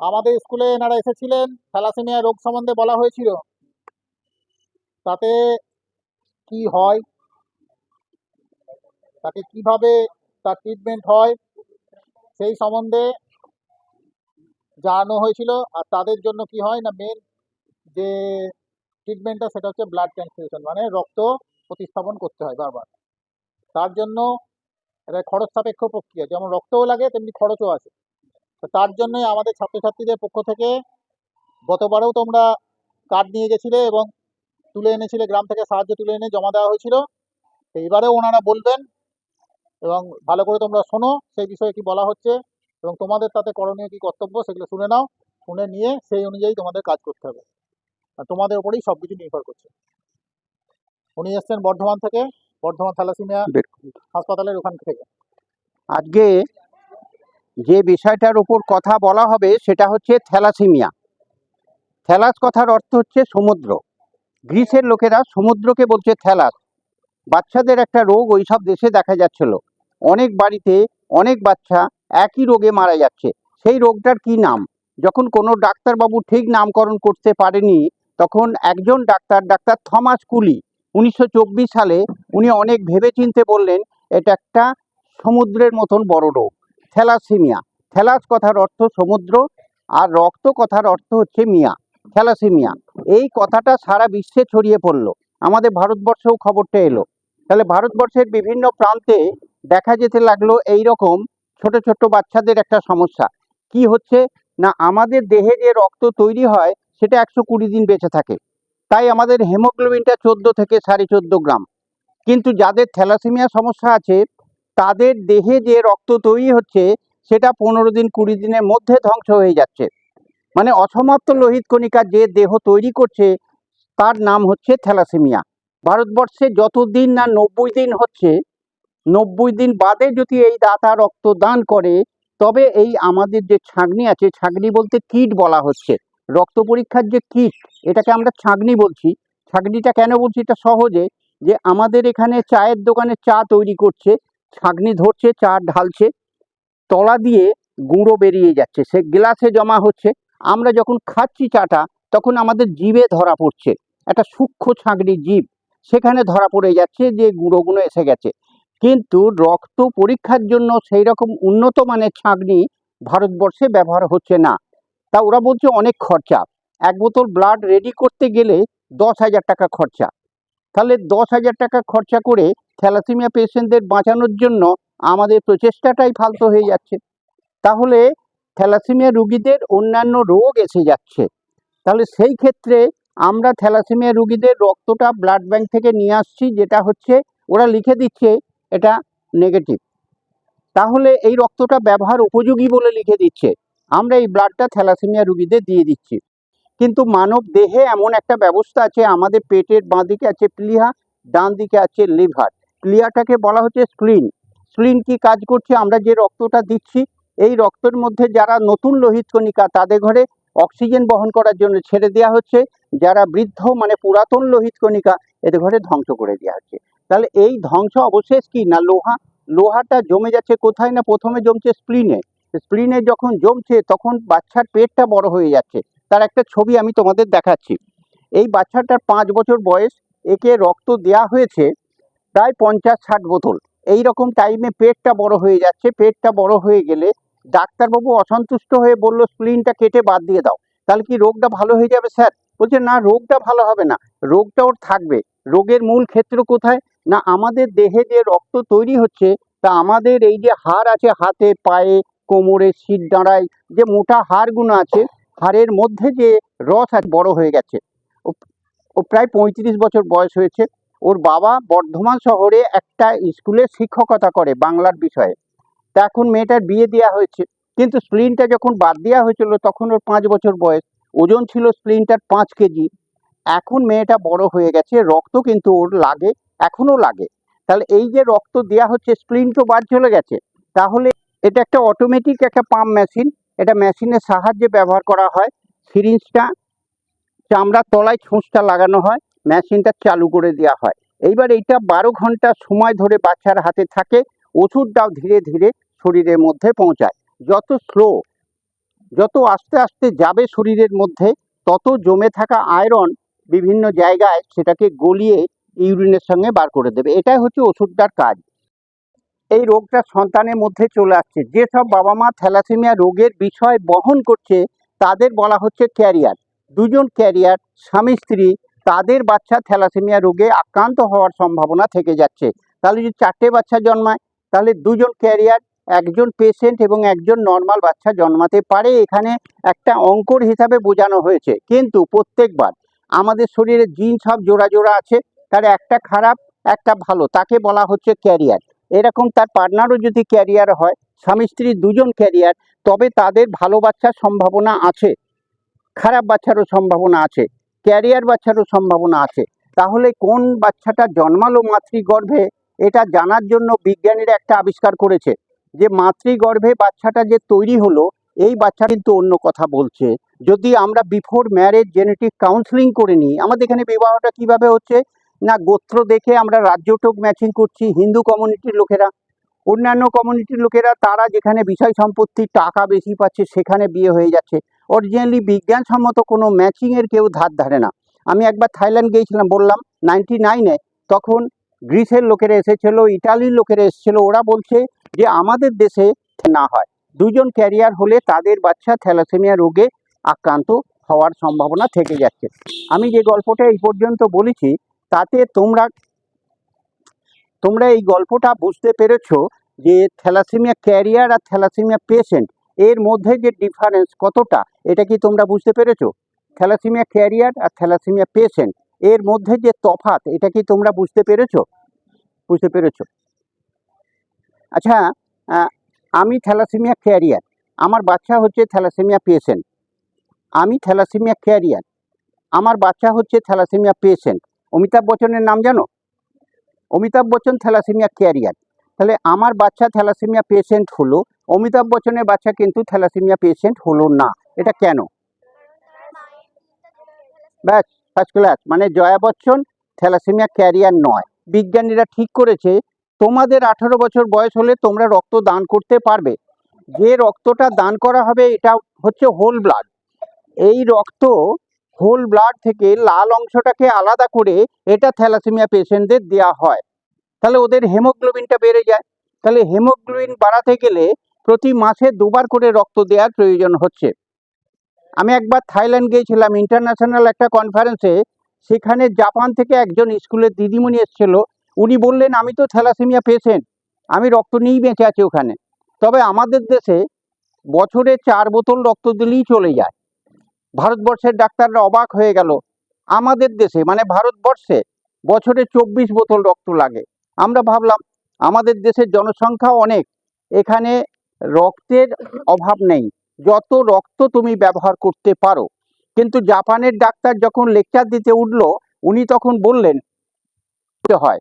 আমাদের স্কুলে এনারা এসেছিলেন, থ্যালাসেমিয়া রোগ সম্বন্ধে বলা হয়েছিল। তাতে কি হয়? তাকে কীভাবে তার ট্রিটমেন্ট হয়? সেই সম্বন্ধে জানানো হয়েছিল। আর তাদের জন্য কি হয় না মেন যে ট্রিটমেন্টটা সেটা হচ্ছে ব্লাড ট্রান্সফিউশন মানে রক্ত প্রতিস্থাপন করতে হয় বারবার। তার জন্য এটা খরচ সাপেক্ষ প্রক্রিয়া, যেমন রক্তও লাগে, তেমনি খরচও আছে। তো তার জন্যই আমাদের ছাত্রছাত্রীদের পক্ষ থেকে গতবারেও তোমরা কার্ড নিয়ে গেছিলে এবং তুলে এনেছিলে গ্রাম থেকে সাহায্য তুলে এনে জমা দেওয়া হয়েছিল। তো এবারেও ওনারা বলবেন এবং ভালো করে তোমরা শোনো সেই বিষয়ে কি বলা হচ্ছে এবং তোমাদের তাতে করণীয় কি কর্তব্য সেগুলো শুনে নাও শুনে নিয়ে সেই অনুযায়ী তোমাদের কাজ করতে হবে। আর তোমাদের উপরেই সব কিছু নির্ভর করছে। উনি এসছেন বর্ধমান থেকে বর্ধমান থ্যালাসিমিয়া হাসপাতালের ওখান থেকে। আজকে যে বিষয়টার উপর কথা বলা হবে সেটা হচ্ছে থ্যালাসিমিয়া। থ্যালাস কথার অর্থ হচ্ছে সমুদ্র। গ্রিসের লোকেরা সমুদ্রকে বলছে থ্যালাস। বাচ্চাদের একটা রোগ ওই সব দেশে দেখা যাচ্ছিল। অনেক বাড়িতে অনেক বাচ্চা একই রোগে মারা যাচ্ছে। সেই রোগটার কি নাম? যখন কোনো ডাক্তারবাবু ঠিক নামকরণ করতে পারেনি, তখন একজন ডাক্তার ডাক্তার থমাস কুলি, উনিশশো চব্বিশ সালে উনি অনেক ভেবেচিন্তে বললেন, এটা একটা সমুদ্রের মতন বড় রোগ। থ্যালাসেমিয়া। থ্যালাস কথার অর্থ সমুদ্র আর রক্ত কথার অর্থ হচ্ছে মিয়া। থ্যালাসেমিয়া। এই কথাটা সারা বিশ্বে ছড়িয়ে পড়ল। আমাদের ভারতবর্ষেও খবরটা এলো। তাহলে ভারতবর্ষের বিভিন্ন প্রান্তে দেখা যেতে লাগল এই রকম ছোট ছোট বাচ্চাদের একটা সমস্যা। কি হচ্ছে? না, আমাদের দেহে যে রক্ত তৈরি হয়, সেটা একশো কুড়ি দিন বেঁচে থাকে। তাই আমাদের হেমোগ্লোবিনটা চোদ্দ থেকে সাড়ে চোদ্দ গ্রাম। কিন্তু যাদের থ্যালাসেমিয়া সমস্যা আছে তাদের দেহে যে রক্ত তৈরি হচ্ছে, সেটা পনেরো দিন, কুড়ি দিনের মধ্যে ধ্বংস হয়ে যাচ্ছে। মানে অসমাপ্ত লোহিত কণিকা যে দেহ তৈরি করছে, তার নাম হচ্ছে থ্যালাসেমিয়া। ভারতবর্ষে যতদিন না নব্বই দিন হচ্ছে, নব্বই দিন বাদে যদি এই দাতা রক্ত দান করে, তবে এই আমাদের যে ছাগনি আছে, ছাগনি বলতে কিট বলা হচ্ছে। রক্ত পরীক্ষার যে কিট, এটাকে আমরা ছাগনি বলছি। ছাগনিটা কেন বলছি? এটা সহজে যে আমাদের এখানে চায়ের দোকানে চা তৈরি করছে ছাগনি ধরছে চা ঢালছে, তলা দিয়ে গুঁড়ো বেরিয়ে যাচ্ছে, সে গ্লাসে জমা হচ্ছে। আমরা যখন খাচ্ছি চাটা, তখন আমাদের জিভে ধরা পড়ছে, একটা সূক্ষ্ম ছাঁকনি জীব, সেখানে ধরা পড়ে যাচ্ছে যে গুঁড়োগুলো এসে গেছে। কিন্তু রক্ত পরীক্ষার জন্য সেই রকম উন্নত মানের ছাঁকনি ভারতবর্ষে ব্যবহার হচ্ছে না। তা ওরা বলছে অনেক খরচা, এক বোতল ব্লাড রেডি করতে গেলে দশ হাজার টাকা খরচা। তাহলে দশ হাজার টাকা খরচা করে থ্যালাসেমিয়া পেশেন্টদের বাঁচানোর জন্য আমাদের প্রচেষ্টাটাই ফালতু হয়ে যাচ্ছে। তাহলে থ্যালাসেমিয়া রুগীদের অন্যান্য রোগ এসে যাচ্ছে। তাহলে সেই ক্ষেত্রে আমরা থ্যালাসেমিয়া রুগীদের রক্তটা ব্লাড ব্যাংক থেকে নিয়ে আসছি, যেটা হচ্ছে ওরা লিখে দিচ্ছে এটা নেগেটিভ। তাহলে এই রক্তটা ব্যবহার উপযোগী বলে লিখে দিচ্ছে। আমরা এই ব্লাডটা থ্যালাসেমিয়া রুগীদের দিয়ে দিচ্ছি। কিন্তু মানব দেহে এমন একটা ব্যবস্থা আছে, আমাদের পেটের বাঁ দিকে আছে প্লিহা ডান দিকে আছে লিভার। প্লিহাটাকে বলা হচ্ছে স্প্লিন স্প্লিন কি কাজ করছে? আমরা যে রক্তটা দিচ্ছি, এই রক্তের মধ্যে যারা নতুন লোহিত কণিকা, তাদের ঘরে অক্সিজেন বহন করার জন্য ছেড়ে দেওয়া হচ্ছে। যারা বৃদ্ধ মানে পুরাতন লোহিত কণিকা, এদের ঘরে ধ্বংস করে দেওয়া হচ্ছে। তাহলে এই ধ্বংস অবশেষ কি না লোহা? লোহাটা জমে যাচ্ছে কোথায়? না প্রথমে জমছে স্প্লিনে স্প্লিনে যখন জমছে, তখন বাচ্চার পেটটা বড় হয়ে যাচ্ছে। তার একটা ছবি আমি তোমাদের দেখাচ্ছি। এই বাচ্চাটার পাঁচ বছর বয়স, একে রক্ত দেয়া হয়েছে প্রায় পঞ্চাশ ষাট বোতল। এই রকম টাইমে পেটটা বড় হয়ে যাচ্ছে, পেটটা বড় হয়ে গেলে ডাক্তারবাবু অসন্তুষ্ট হয়ে বলল স্প্লিনটা কেটে বাদ দিয়ে দাও। তাহলে কি রোগটা ভালো হয়ে যাবে স্যার? বলছে, না, রোগটা ভালো হবে না। রোগটা ওর থাকবে। রোগের মূল ক্ষেত্র কোথায়? না, আমাদের দেহে যে রক্ত তৈরি হচ্ছে, তা আমাদের এই যে হাড় আছে হাতে, পায়ে, কোমরে, শির, দাঁড়ায়, যে মোটা হাড়গুলো আছে হাড়ের মধ্যে যে রস আছে, বড় হয়ে গেছে। ও প্রায় পঁয়ত্রিশ বছর বয়স হয়েছে। ওর বাবা বর্ধমান শহরে একটা স্কুলে শিক্ষকতা করে বাংলার বিষয়ে। তা এখন মেয়েটার বিয়ে দেওয়া হয়েছে। কিন্তু স্প্লিনটা যখন বাদ দেওয়া হয়েছিল, তখন ওর পাঁচ বছর বয়স। ওজন ছিল স্প্লিনটার পাঁচ কেজি। এখন মেয়েটা বড় হয়ে গেছে। রক্ত কিন্তু ওর লাগে, এখনও লাগে। তাহলে এই যে রক্ত দেওয়া হচ্ছে, স্প্লিন তো বাদ চলে গেছে। তাহলে এটা একটা অটোমেটিক একটা পাম্প মেশিন এটা মেশিনের সাহায্যে ব্যবহার করা হয়। সিরিঞ্জটা, চামড়ার তলায় ছুঁচটা লাগানো হয়, মেশিনটা চালু করে দেওয়া হয়। এইবার এইটা বারো ঘণ্টা সময় ধরে বাচ্চার হাতে থাকে, ওষুধটাও ধীরে ধীরে শরীরের মধ্যে পৌঁছায়। যত স্লো, যত আস্তে আস্তে যাবে শরীরের মধ্যে, তত জমে থাকা আয়রন বিভিন্ন জায়গায় সেটাকে গলিয়ে ইউরিনের সঙ্গে বার করে দেবে। এটাই হচ্ছে ওষুধটার কাজ। এই রোগটা সন্তানের মধ্যে চলে আসছে। যেসব বাবা মা থ্যালাসেমিয়া রোগের বিষয় বহন করছে, তাদের বলা হচ্ছে ক্যারিয়ার। দুজন ক্যারিয়ার, স্বামী, স্ত্রী, তাদের বাচ্চা থ্যালাসেমিয়া রোগে আক্রান্ত হওয়ার সম্ভাবনা থেকে যাচ্ছে। তাহলে যদি চারটে বাচ্চা জন্মায়, তাহলে দুজন ক্যারিয়ার, একজন পেশেন্ট এবং একজন নর্মাল বাচ্চা জন্মাতে পারে। এখানে একটা অঙ্কর হিসাবে বোঝানো হয়েছে। কিন্তু প্রত্যেকবার আমাদের শরীরে জিন সব জোড়া জোড়া আছে, তার একটা খারাপ, একটা ভালো, তাকে বলা হচ্ছে ক্যারিয়ার। এরকম তার পার্টনারও যদি ক্যারিয়ার হয়, স্বামী স্ত্রী দুজন ক্যারিয়ার তবে তাদের ভালো বাচ্চার সম্ভাবনা আছে, খারাপ বাচ্চারও সম্ভাবনা আছে ক্যারিয়ার বাচ্চারও সম্ভাবনা আছে। তাহলে কোন বাচ্চাটা জন্মালো মাতৃগর্ভে, এটা জানার জন্য বিজ্ঞানীরা একটা আবিষ্কার করেছে যে মাতৃগর্ভে বাচ্চাটা যে তৈরি হলো, এই বাচ্চা কিন্তু অন্য কথা বলছে। যদি আমরা বিফোর ম্যারেজ জেনেটিক কাউন্সিলিং করে নিই, আমাদের এখানে বিবাহটা কীভাবে হচ্ছে? না, গোত্র দেখে আমরা রাজ্যটোক ম্যাচিং করছি, হিন্দু কমিউনিটির লোকেরা। অন্যান্য কমিউনিটির লোকেরা, তারা যেখানে বিষয় সম্পত্তির টাকা বেশি পাচ্ছে, সেখানে বিয়ে হয়ে যাচ্ছে। অরিজিনালি বিজ্ঞানসম্মত কোনো ম্যাচিংয়ের কেউ ধার ধারে না। আমি একবার থাইল্যান্ড গিয়েছিলাম, বললাম, নাইনটি নাইনে তখন গ্রিসের লোকেরা এসেছিল, ইটালির লোকেরা এসেছিল, ওরা বলছে যে আমাদের দেশে না হয়। দুজন ক্যারিয়ার হলে তাদের বাচ্চা থ্যালাসেমিয়া রোগে আক্রান্ত হওয়ার সম্ভাবনা থেকে যাচ্ছে। আমি যে গল্পটা এই পর্যন্ত বলেছি তাতে তোমরা তোমরা এই গল্পটা বুঝতে পেরেছ যে থ্যালাসেমিয়া ক্যারিয়ার আর থ্যালাসেমিয়া পেশেন্ট, এর মধ্যে যে ডিফারেন্স কতটা, এটা কি তোমরা বুঝতে পেরেছ? থ্যালাসেমিয়া ক্যারিয়ার আর থ্যালাসেমিয়া পেশেন্ট, এর মধ্যে যে তফাৎ, এটা কি তোমরা বুঝতে পেরেছ? বুঝতে পেরেছ? আচ্ছা আমি থ্যালাসেমিয়া ক্যারিয়ার, আমার বাচ্চা হচ্ছে থ্যালাসেমিয়া পেশেন্ট। আমি থ্যালাসেমিয়া ক্যারিয়ার, আমার বাচ্চা হচ্ছে থ্যালাসেমিয়া পেশেন্ট। অমিতাভ বচ্চনের নাম জানো? Amitabh Bachchan thalassemia carrier. তাহলে আমার বাচ্চা থ্যালাসেমিয়া পেশেন্ট হলো, অমিতাভ বচ্চনের বাচ্চা কিন্তু থ্যালাসেমিয়া পেশেন্ট হলো না। এটা কেন? ব্যাস ফার্স্ট ক্লাস মানে জয়া বচ্চন থ্যালাসেমিয়া ক্যারিয়ার নয়। বিজ্ঞানীরা ঠিক করেছে, তোমাদের আঠারো বছর বয়স হলে তোমরা রক্ত দান করতে পারবে। যে রক্তটা দান করা হবে, এটা হচ্ছে হোল ব্লাড এই রক্ত হোল ব্লাড থেকে লাল অংশটাকে আলাদা করে এটা থ্যালাসেমিয়া পেশেন্টদের দেওয়া হয়। তাহলে ওদের হেমোগ্লোবিনটা বেড়ে যায়। তাহলে হেমোগ্লোবিন বাড়াতে গেলে প্রতি মাসে দুবার করে রক্ত দেওয়ার প্রয়োজন হচ্ছে। আমি একবার থাইল্যান্ড গিয়েছিলাম ইন্টারন্যাশনাল একটা কনফারেন্সে সেখানে জাপান থেকে একজন স্কুলের দিদিমণি এসেছিল। উনি বললেন, আমি তো থ্যালাসেমিয়া পেশেন্ট। আমি রক্ত নিয়েই বেঁচে আছি ওখানে। তবে আমাদের দেশে বছরে চার বোতল রক্ত দিলেই চলে যায়। ভারতবর্ষের ডাক্তাররা অবাক হয়ে গেল। আমাদের দেশে মানে ভারতবর্ষে বছরে চব্বিশ বোতল রক্ত লাগে। আমরা ভাবলাম, আমাদের দেশের জনসংখ্যা অনেক, এখানে রক্তের অভাব নেই। যত রক্ত তুমি ব্যবহার করতে পারো। কিন্তু জাপানের ডাক্তার যখন লেকচার দিতে উঠল, উনি তখন বললেন হয়।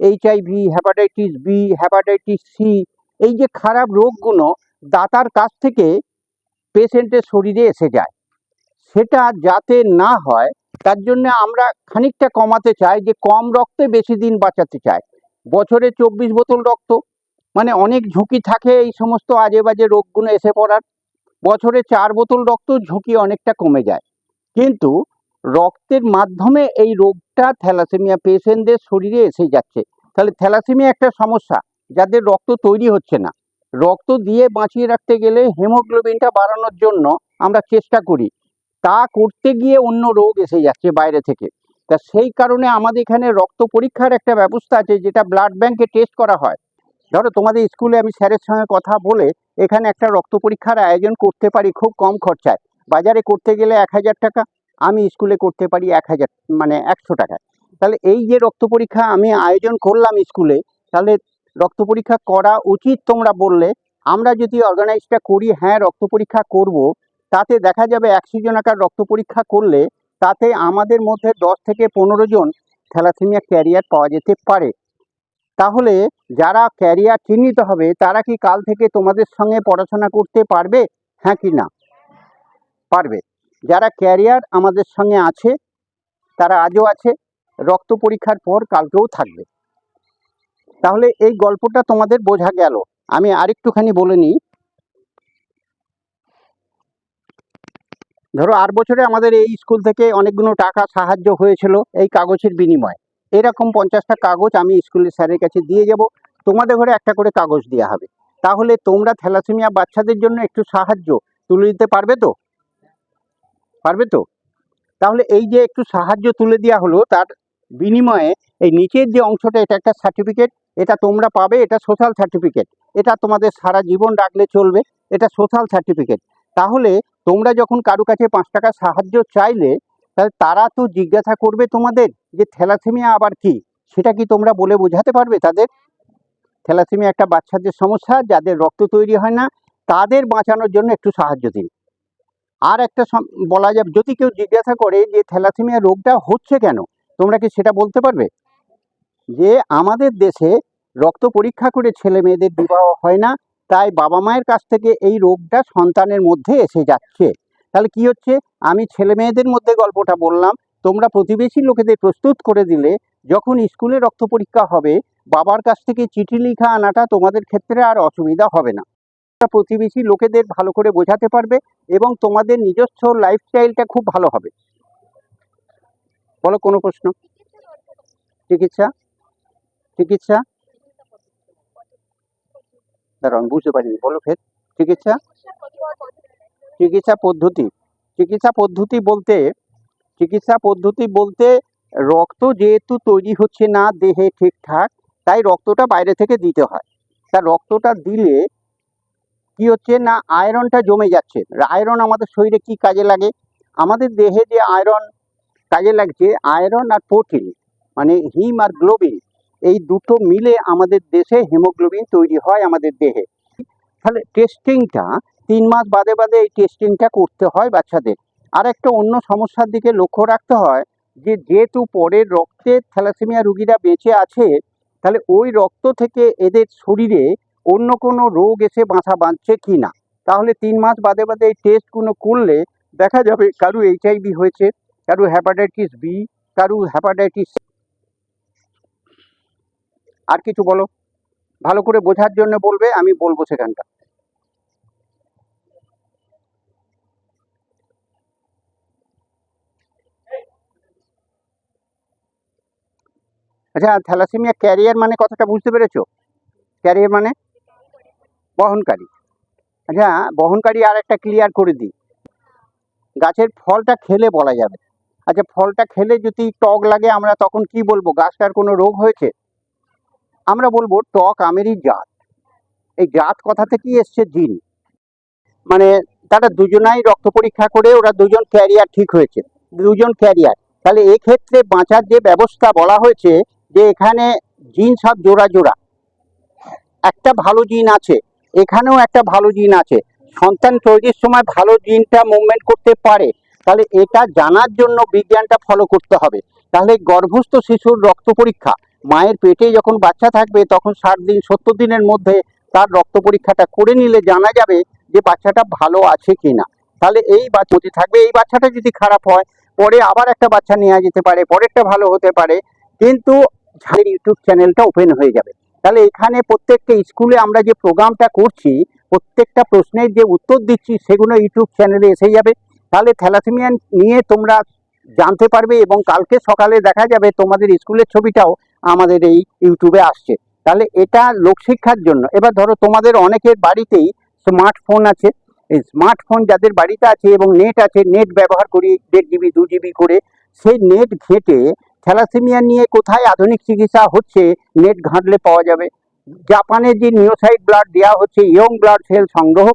HIV hepatitis B hepatitis C, এই যে খারাপ রোগগুলো দাতার কাছ থেকে পেশেন্টের শরীরে এসে যায়। সেটা যাতে না হয়, তার জন্য আমরা খানিকটা কমাতে চাই যে কম রক্তে বেশি দিন বাঁচাতে চাই। বছরে চব্বিশ বোতল রক্ত মানে অনেক ঝুঁকি থাকে এই সমস্ত আজে বাজে রোগগুলো এসে পড়ার। বছরে চার বোতল রক্ত ঝুঁকি অনেকটা কমে যায়। কিন্তু রক্তের মাধ্যমে এই রোগটা থ্যালাসেমিয়া পেশেন্টদের শরীরে এসে যাচ্ছে। তাহলে থ্যালাসেমিয়া একটা সমস্যা, যাদের রক্ত তৈরি হচ্ছে না। রক্ত দিয়ে বাঁচিয়ে রাখতে গেলে হেমোগ্লোবিনটা বাড়ানোর জন্য আমরা চেষ্টা করি। তা করতে গিয়ে অন্য রোগ এসে যাচ্ছে বাইরে থেকে। তা সেই কারণে আমাদের এখানে রক্ত পরীক্ষার একটা ব্যবস্থা আছে, যেটা ব্লাড ব্যাংকে টেস্ট করা হয়। ধরো তোমাদের স্কুলে আমি স্যারের সঙ্গে কথা বলে এখানে একটা রক্ত পরীক্ষার আয়োজন করতে পারি খুব কম খরচায়। বাজারে করতে গেলে এক হাজার টাকা, আমি স্কুলে করতে পারি এক হাজার মানে একশো টাকায় তাহলে এই যে রক্ত পরীক্ষা আমি আয়োজন করলাম স্কুলে, তাহলে রক্ত পরীক্ষা করা উচিত তোমরা বললে। আমরা যদি অর্গানাইজটা করি হ্যাঁ রক্ত পরীক্ষা করব তাতে দেখা যাবে একশো জনাকার রক্ত পরীক্ষা করলে তাতে আমাদের মধ্যে দশ থেকে পনেরো জন থ্যালাসেমিয়া ক্যারিয়ার পাওয়া যেতে পারে। তাহলে যারা ক্যারিয়ার চিহ্নিত হবে, তারা কি কাল থেকে তোমাদের সঙ্গে পড়াশোনা করতে পারবে? হ্যাঁ কি না? পারবে। যারা ক্যারিয়ার আমাদের সঙ্গে আছে, তারা আজও আছে, রক্ত পরীক্ষার পর কালকেও থাকবে। তাহলে এই গল্পটা তোমাদের বোঝা গেল। আমি আরেকটুখানি বলে নিই। ধরো আট বছরে আমাদের এই স্কুল থেকে অনেকগুলো টাকা সাহায্য হয়েছিল এই কাগজের বিনিময়ে। এরকম পঞ্চাশটা কাগজ আমি স্কুলের স্যারের কাছে দিয়ে যাব, তোমাদের ঘরে একটা করে কাগজ দেওয়া হবে। তাহলে তোমরা থ্যালাসেমিয়া বাচ্চাদের জন্য একটু সাহায্য তুলে দিতে পারবে তো? পারবে তো? তাহলে এই যে একটু সাহায্য তুলে দেওয়া হলো, তার বিনিময়ে এই নিচের যে অংশটা, এটা একটা সার্টিফিকেট এটা তোমরা পাবে, এটা সোশ্যাল সার্টিফিকেট এটা তোমাদের সারা জীবন রাখলে চলবে, এটা সোশ্যাল সার্টিফিকেট তাহলে তোমরা যখন কারও কাছে পাঁচ টাকা সাহায্য চাইলে, তাহলে তারা তো জিজ্ঞাসা করবে তোমাদের যে থ্যালাসেমিয়া আবার কি? সেটা কি তোমরা বলে বোঝাতে পারবে তাদের? থ্যালাসেমিয়া একটা বাচ্চাদের সমস্যা, যাদের রক্ত তৈরি হয় না, তাদের বাঁচানোর জন্য একটু সাহায্য দিন। আর একটা বলা যাবে যদি কেউ জিজ্ঞাসা করে যে থ্যালাসেমিয়া রোগটা হচ্ছে কেন, তোমরা কি সেটা বলতে পারবে? যে আমাদের দেশে রক্ত পরীক্ষা করে ছেলে মেয়েদের বিবাহ হয় না তাই বাবা মায়ের কাছ থেকে এই রোগটা সন্তানের মধ্যে এসে যাচ্ছে। তাহলে কি হচ্ছে? আমি ছেলে মেয়েদের মধ্যে গল্পটা বললাম, তোমরা প্রতিবেশী লোকেদের প্রস্তুত করে দিলে, যখন স্কুলে রক্ত পরীক্ষা হবে, বাবার কাছ থেকে চিঠি লিখা আনাটা তোমাদের ক্ষেত্রে আর অসুবিধা হবে না। প্রতিবেশী লোকেদের ভালো করে বোঝাতে পারবে এবং তোমাদের নিজস্ব লাইফস্টাইলটা খুব ভালো হবে। বলো কোনো প্রশ্ন? চিকিৎসা? চিকিৎসা? দাঁড়াও, আমি বুঝতে পারিনি, বলো ফের। চিকিৎসা? চিকিৎসা পদ্ধতি। চিকিৎসা পদ্ধতি বলতে, চিকিৎসা পদ্ধতি বলতে রক্ত যেহেতু তৈরি হচ্ছে না দেহে ঠিকঠাক, তাই রক্তটা বাইরে থেকে দিতে হয়। তা রক্তটা দিলে কি হচ্ছে না আয়রনটা জমে যাচ্ছে। আয়রন আমাদের শরীরে কি কাজে লাগে? আমাদের দেহে যে আয়রন কাজে লাগছে আয়রন আর প্রোটিন মানে হিম আর গ্লোবিন এই দুটো মিলে আমাদের দেশে হিমোগ্লোবিন তৈরি হয় আমাদের দেহে। তাহলে টেস্টিংটা তিন মাস বাদে বাদে এই টেস্টিংটা করতে হয় বাচ্চাদের। আর একটা অন্য সমস্যার দিকে লক্ষ্য রাখতে হয় যে, যেহেতু পরের রক্তে থ্যালাসেমিয়া রুগীরা বেঁচে আছে, তাহলে ওই রক্ত থেকে এদের শরীরে অন্য কোনো রোগ এসে বাসা বাঁধছে কি না তাহলে তিন মাস বাদে বাদে এই টেস্টগুলো করলে দেখা যাবে কারু এইচআইভি হয়েছে, কারু হ্যাপাটাইটিস বি কারু হ্যাপাটাইটিস আর কিছু বলো। ভালো করে বোঝার জন্য বলবে, আমি বলব সেখানটা। আচ্ছা থ্যালাসেমিয়া ক্যারিয়ার মানে কথাটা বুঝতে পেরেছ? ক্যারিয়ার মানে? বহনকারী। আচ্ছা বহনকারী আর একটা ক্লিয়ার করে দিই। গাছের ফলটা খেলে বলা যাবে। আচ্ছা ফলটা খেলে যদি টক লাগে, আমরা তখন কি বলব? গাছটার কোনো রোগ হয়েছে? আমরা বলব টক আমেরই জাত। এই জাত কথা থেকেই এসছে জিন। মানে তারা দুজনাই রক্ত পরীক্ষা করে ওরা দুজন ক্যারিয়ার ঠিক হয়েছে। দুজন ক্যারিয়ার। তাহলে এক্ষেত্রে বাঁচার যে ব্যবস্থা বলা হয়েছে যে এখানে জিন সব জোড়া জোড়া। একটা ভালো জিন আছে, এখানেও একটা ভালো জিন আছে। সন্তান তৈরির সময় ভালো জিনটা মুভমেন্ট করতে পারে। তাহলে এটা জানার জন্য বিজ্ঞানটা ফলো করতে হবে। তাহলে গর্ভস্থ শিশুর রক্ত পরীক্ষা মায়ের পেটে যখন বাচ্চা থাকবে, তখন ষাট দিন, সত্তর দিনের মধ্যে তার রক্ত পরীক্ষাটা করে নিলে জানা যাবে যে বাচ্চাটা ভালো আছে কিনা। তাহলে এই বাচ্চা থাকবে, এই বাচ্চাটা যদি খারাপ হয়, পরে আবার একটা বাচ্চা নেওয়া যেতে পারে, পরেরটা ভালো হতে পারে, কিন্তু ঝালের ইউটিউব চ্যানেলটা ওপেন হয়ে যাবে। তাহলে এখানে প্রত্যেকটা স্কুলে আমরা যে প্রোগ্রামটা করছি, প্রত্যেকটা প্রশ্নের যে উত্তর দিচ্ছি, সেগুলো ইউটিউব চ্যানেলে এসে যাবে। তাহলে থ্যালাসেমিয়া নিয়ে তোমরা জানতে পারবে এবং কালকে সকালে দেখা যাবে তোমাদের স্কুলের ছবিটাও আমাদের এই ইউটিউবে আসছে। তাহলে এটা লোকশিক্ষার জন্য। এবার ধরো তোমাদের অনেকের বাড়িতেই স্মার্টফোন আছে। এই স্মার্টফোন যাদের বাড়িতে আছে এবং নেট আছে নেট ব্যবহার করি, দেড় জিবি দু জিবি করে, সেই নেট ঘেঁটে থ্যালাসেমিয়া নিয়ে কোথায় আধুনিক চিকিৎসা হচ্ছে নেট ঘাঁটলে পাওয়া যাবে। জাপানে যে নিওসাইড ব্লাড দেওয়া হচ্ছে, ইয়ং ব্লাড সেল সংগ্রহ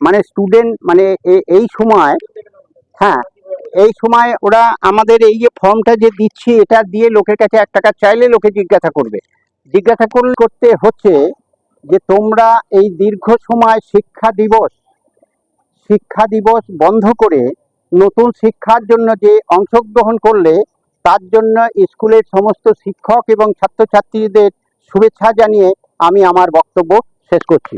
মানে স্টুডেন্ট মানে এই সময় হ্যাঁ এই সময় ওরা আমাদের এই যে ফর্মটা যে দিচ্ছি, এটা দিয়ে লোকের কাছে এক টাকা চাইলে লোকে জিজ্ঞাসা করবে। জিজ্ঞাসা করতে হচ্ছে যে তোমরা এই দীর্ঘ সময় শিক্ষা দিবস শিক্ষা দিবস বন্ধ করে নতুন শিক্ষার জন্য যে অংশগ্রহণ করলে, তার জন্য স্কুলের সমস্ত শিক্ষক এবং ছাত্রছাত্রীদের শুভেচ্ছা জানিয়ে আমি আমার বক্তব্য শেষ করছি।